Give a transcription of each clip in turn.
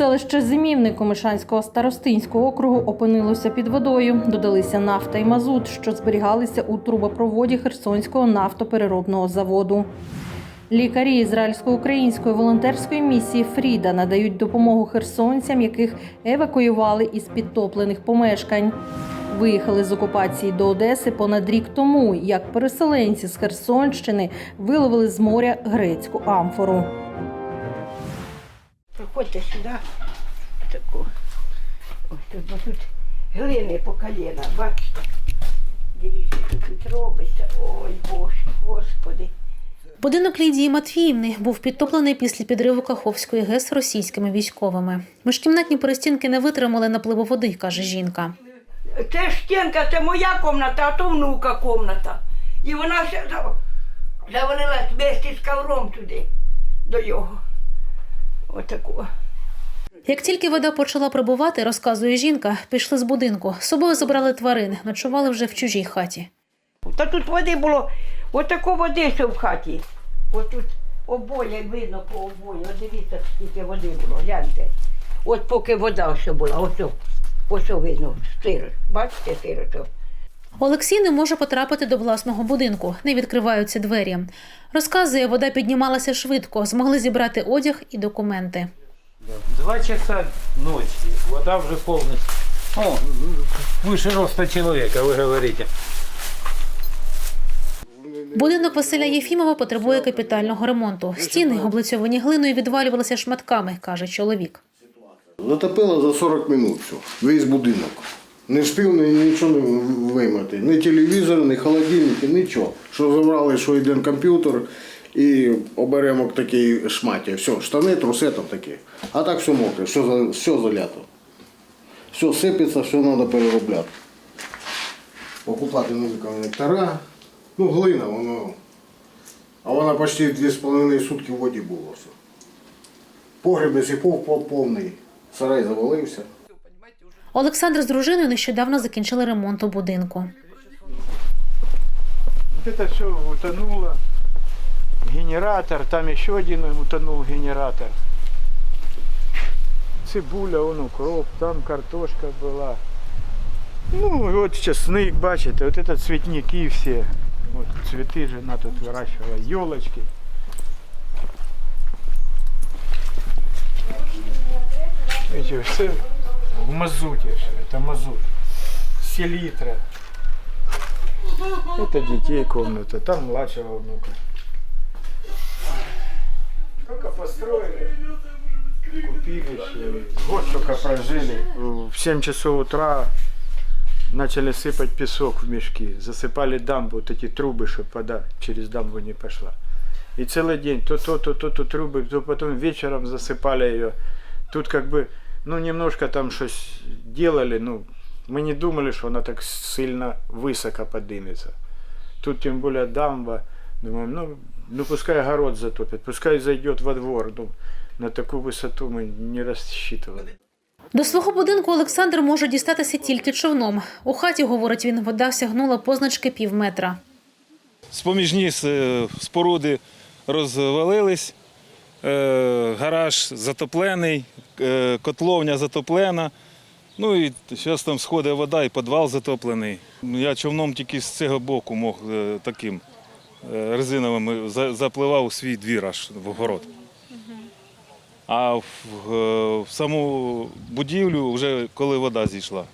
Селище Зимівник Комишанського старостинського округу опинилося під водою. Додалися нафта і мазут, що зберігалися у трубопроводі Херсонського нафтопереробного заводу. Лікарі ізраїльсько-української волонтерської місії Фріда надають допомогу херсонцям, яких евакуювали із підтоплених помешкань. Виїхали з окупації до Одеси понад рік тому, як переселенці з Херсонщини виловили з моря грецьку амфору. Проходьте сюди. Ось тут, бо тут глини по коліна, бачите? Дивіться, що тут робиться. Ой, Боже, Господи. Будинок Лідії Матвіївни був підтоплений після підриву Каховської ГЕС російськими військовими. Міжкімнатні перестінки не витримали напливу води, каже жінка. Це ж стінка, це моя комната, а то внука комната. І вона за- завалилась вместе з ковром туди, до його. Отаку. Як тільки вода почала прибувати, розказує жінка, пішли з будинку. З собою забрали тварин, ночували вже в чужій хаті. Та тут води було, отако води ще в хаті. Отут обоє видно по обоє. От дивіться, скільки води було, гляньте. От поки вода ще була, ось, ось видно, сиро. Бачите, що? Олексій не може потрапити до власного будинку, не відкриваються двері. Розказує, вода піднімалася швидко, змогли зібрати одяг і документи. Два часа ночи, вода уже полностью. О, выше роста человека, вы говорите. Будинок Василя Єфімова потребує капітального ремонту. Стіни, облицьовані глиною, відвалювалися шматками, каже чоловік. Затопило за 40 минут все, весь будинок. Не встиг нічого не виймати. Ні телевізор, ні холодильники, нічого. Що забрали, що один комп'ютер і оберемок такий шматі. Все, штани, труси там такі. А так все мокре, все, все залято. Все сипеться, все треба переробляти. Покупати нові коннектора. Ну, глина, воно. А вона почти 2,5 сутки в воді було все. Погреб до сих повний. Сарай завалився. Олександр з дружиною нещодавно закінчили ремонт у будинку. Вот это все утонуло Генератор, там еще один утонул генератор. Цибуля, он укроп, там картошка была. Ну, и вот чесник, бачите, вот это цветники все. Вот цветы жена тут выращивала, елочки. Видите, все в мазуте все, это мазут. Селитра. Это детей комната, там младшего внука. Только построили, купили, все. год только прожили. В 7 часов утра начали сыпать песок в мешки, засыпали дамбу, вот эти трубы, чтобы вода через дамбу не пошла. И целый день то то, то, то, то трубы, то потом вечером засыпали ее. Тут как бы, ну, немножко там что делали, ну, мы не думали, что она так сильно высоко поднимется. Тут тем более дамба. Думаем, ну, ну пускай огород затопит, пускай зайдет во двор. Ну, на такую высоту мы не рассчитывали. До свого будинку Олександр може дістатися тільки човном. У хаті, говорить він, вода сягнула позначки пів метра. Споміжні е, споруди розвалились, е, гараж затоплений, е, котловня затоплена. Ну і зараз там сходить вода і підвал затоплений. Я човном тільки з цього боку мог е, таким е, резиновим запливав у свій двір аж в огород. А в, е, в саму будівлю вже коли вода зійшла.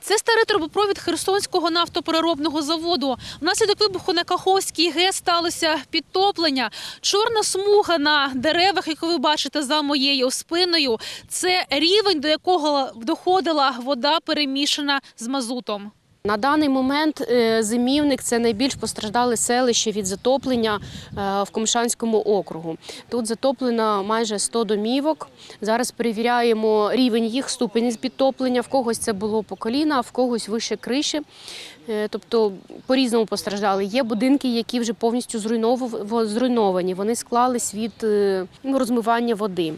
Це старий трубопровід Херсонського нафтопереробного заводу. Внаслідок вибуху на Каховській ГЕС сталося підтоплення. Чорна смуга на деревах, яку ви бачите за моєю спиною, це рівень, до якого доходила вода, перемішана з мазутом. На даний момент е, зимівник це найбільш постраждале селище від затоплення е, в Комишанському округу. Тут затоплено майже 100 домівок. Зараз перевіряємо рівень їх ступені підтоплення. В когось це було по коліна, а в когось вище криші. Е, Тобто по-різному постраждали. Є будинки, які вже повністю зруйнов- зруйновані. Вони склались від ну, розмивання води.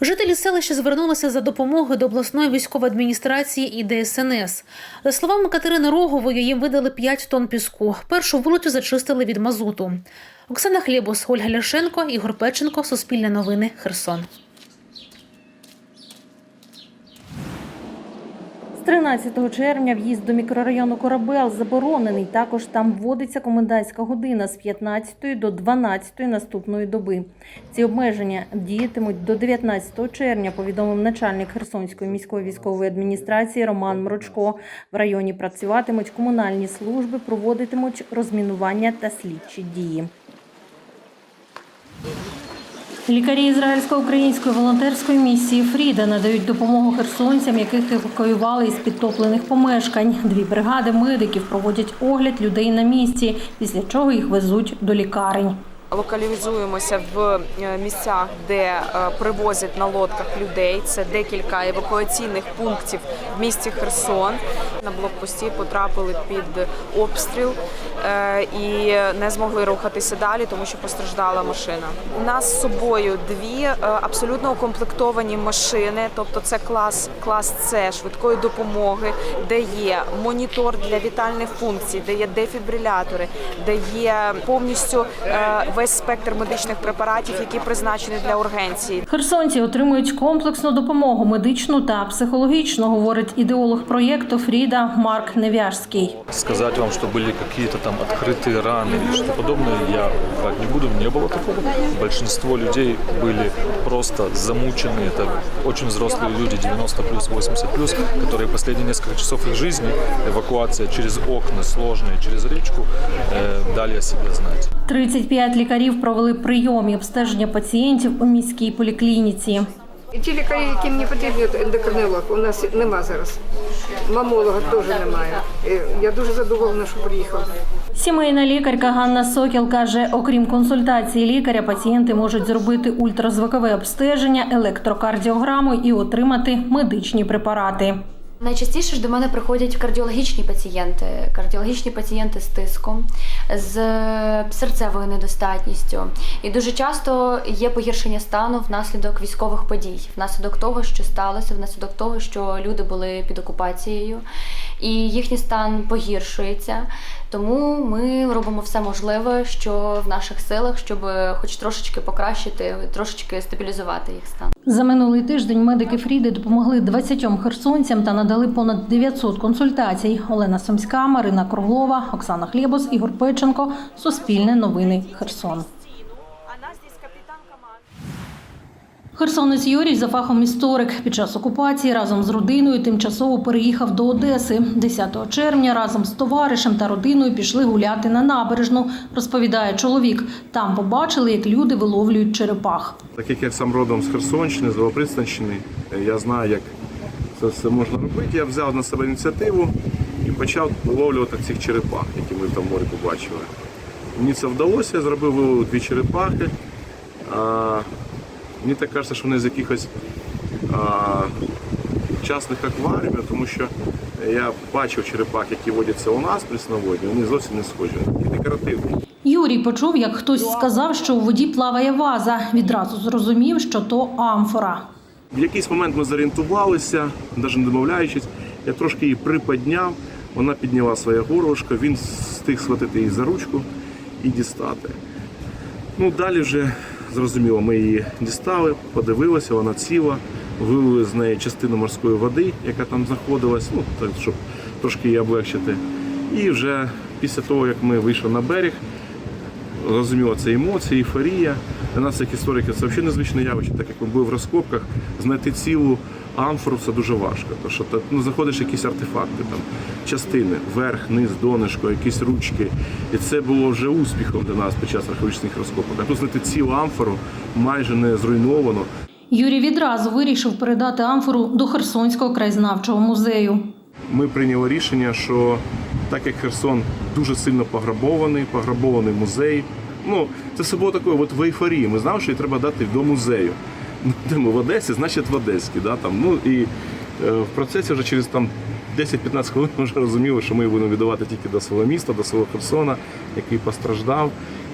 Жителі селища звернулися за допомогою до обласної військової адміністрації і ДСНС. За словами Катерини Рогової, їм видали 5 тонн піску. Першу вулицю зачистили від мазуту. Оксана Хлібус, Ольга Ляшенко, Ігор Печенко, Суспільне новини, Херсон. 13 червня в'їзд до мікрорайону Корабел заборонений. Також там вводиться комендантська година з 15 до 12 наступної доби. Ці обмеження діятимуть до 19 червня, повідомив начальник Херсонської міської військової адміністрації Роман Мрочко. В районі працюватимуть комунальні служби, проводитимуть розмінування та слідчі дії. Лікарі ізраїльсько-української волонтерської місії Фріда надають допомогу херсонцям, яких евакуювали із підтоплених помешкань. Дві бригади медиків проводять огляд людей на місці, після чого їх везуть до лікарень. Локалізуємося в е, місцях, де е, привозять на лодках людей. Це декілька евакуаційних пунктів в місті Херсон. На блокпості потрапили під обстріл е, і не змогли рухатися далі, тому що постраждала машина. У нас з собою дві абсолютно укомплектовані машини, тобто це клас клас С швидкої допомоги, де є монітор для вітальних функцій, де є дефібрилятори, де є повністю е, весь спектр медичних препаратів, які призначені для ургенції. Херсонці отримують комплексну допомогу медичну та психологічну, говорить ідеолог проєкту Фріда Марк Невяжський. сказать вам, что были какие-то там открытые раны или что подобное, я врать не буду, не было такого. Большинство людей были просто замучены, это очень взрослые люди, 90 плюс, 80 плюс, которые последние несколько часов их жизни, эвакуация через окна сложные, через речку, э, дали о себе знать. 35 лікарів провели прийом і обстеження пацієнтів у міській поліклініці. Ті лікарі, які мені потрібні, от ендокринолог, у нас нема зараз. Мамолога теж немає. Я дуже задоволена, що приїхав. Сімейна лікарка Ганна Сокіл каже, окрім консультації лікаря, пацієнти можуть зробити ультразвукове обстеження, електрокардіограму і отримати медичні препарати. Найчастіше ж до мене приходять кардіологічні пацієнти, кардіологічні пацієнти з тиском, з серцевою недостатністю. І дуже часто є погіршення стану внаслідок військових подій, внаслідок того, що сталося, внаслідок того, що люди були під окупацією, і їхній стан погіршується. Тому ми робимо все можливе, що в наших силах, щоб хоч трошечки покращити, трошечки стабілізувати їх стан. За минулий тиждень медики Фріди допомогли 20 херсонцям та надали понад 900 консультацій. Олена Сумська, Марина Круглова, Оксана Хлєбос, Ігор Печенко. Суспільне новини Херсон. Херсонець Юрій за фахом історик під час окупації разом з родиною тимчасово переїхав до Одеси. 10 червня разом з товаришем та родиною пішли гуляти на набережну, розповідає чоловік. Там побачили, як люди виловлюють черепах. Так як я сам родом з Херсонщини, з Новопристанщини, я знаю, як це все можна робити. Я взяв на себе ініціативу і почав виловлювати цих черепах, які ми там в морі побачили. Мені це вдалося, я зробив дві черепахи. Мені так кажеться, що вони з якихось а, частних акваріумів, тому що я бачив черепах, які водяться у нас прісноводні, вони зовсім не схожі, і декоративні. Юрій почув, як хтось сказав, що у воді плаває ваза. Відразу зрозумів, що то амфора. В якийсь момент ми зорієнтувалися, навіть не домовляючись, я трошки її приподняв, вона підняла своє горлышко, він встиг схватити її за ручку і дістати. Ну, далі вже зрозуміло, ми її дістали, подивилися, вона ціла, вилили з неї частину морської води, яка там знаходилась, ну, так, щоб трошки її облегчити. І вже після того, як ми вийшли на берег, зрозуміло, це емоції, ейфорія. Для нас, як істориків, це взагалі незвичне явище, так як ми були в розкопках, знайти цілу амфору це дуже важко. Тому що ну, знаходиш якісь артефакти, там, частини, верх, низ, донишко, якісь ручки. І це було вже успіхом для нас під час археологічних розкопок. А тут знайти цілу амфору майже не зруйновано. Юрій відразу вирішив передати амфору до Херсонського краєзнавчого музею. Ми прийняли рішення, що так як Херсон дуже сильно пограбований, пограбований музей. Ну, це все було таке, от в ейфорії. Ми знали, що її треба дати до музею. В Одесі, значить в Одеській. Да, там. Ну, і е, в процесі вже через там 10-15 хвилин ми вже розуміли, що ми будемо віддавати тільки до свого міста, до свого Херсона, який постраждав,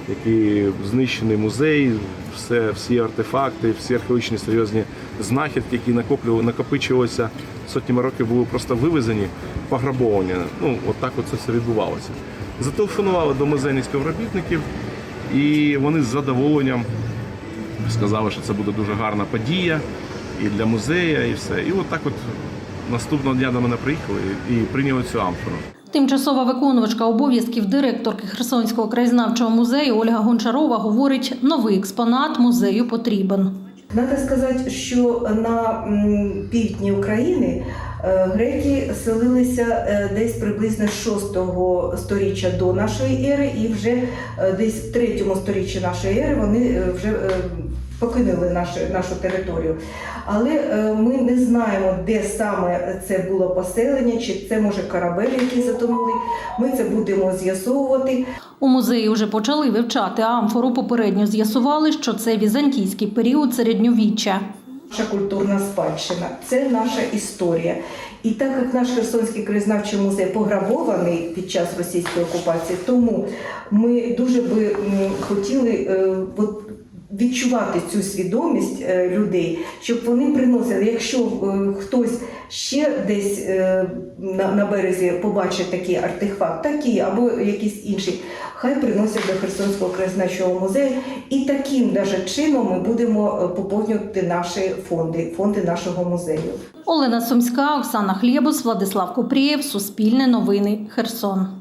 який знищений музей, все, всі артефакти, всі археологічні серйозні знахідки, які накопичувалися сотнями років, були просто вивезені, пограбовані. Ну, от так от це все відбувалося. Зателефонували до музейних співробітників, і вони з задоволенням сказали, що це буде дуже гарна подія і для музею, і все. І от так от Наступного дня до мене приїхали і прийняли цю амфору. Тимчасова виконувачка обов'язків директорки Херсонського краєзнавчого музею Ольга Гончарова говорить, новий експонат музею потрібен. Надо сказати, що на півдні України греки селилися е, десь приблизно з 6 сторіччя до нашої ери, і вже е, десь в 3 сторіччі нашої ери вони е, вже е, покинули нашу, нашу територію. Але е, ми не знаємо, де саме це було поселення, чи це може корабель, які затонули. Ми це будемо з'ясовувати. У музеї вже почали вивчати амфору. Попередньо з'ясували, що це візантійський період середньовіччя. Наша культурна спадщина це наша історія. І так як наш Херсонський краєзнавчий музей пограбований під час російської окупації, тому ми дуже би хотіли е, відчувати цю свідомість е, людей, щоб вони приносили, якщо е, хтось ще десь е, на, березі побачить такий артефакт, такий або якийсь інший, хай приносять до Херсонського краєзнавчого музею, і таким даже чином ми будемо поповнювати наші фонди, фонди нашого музею. Олена Сумська, Оксана Хлєбус, Владислав Купрієв, Суспільне новини, Херсон.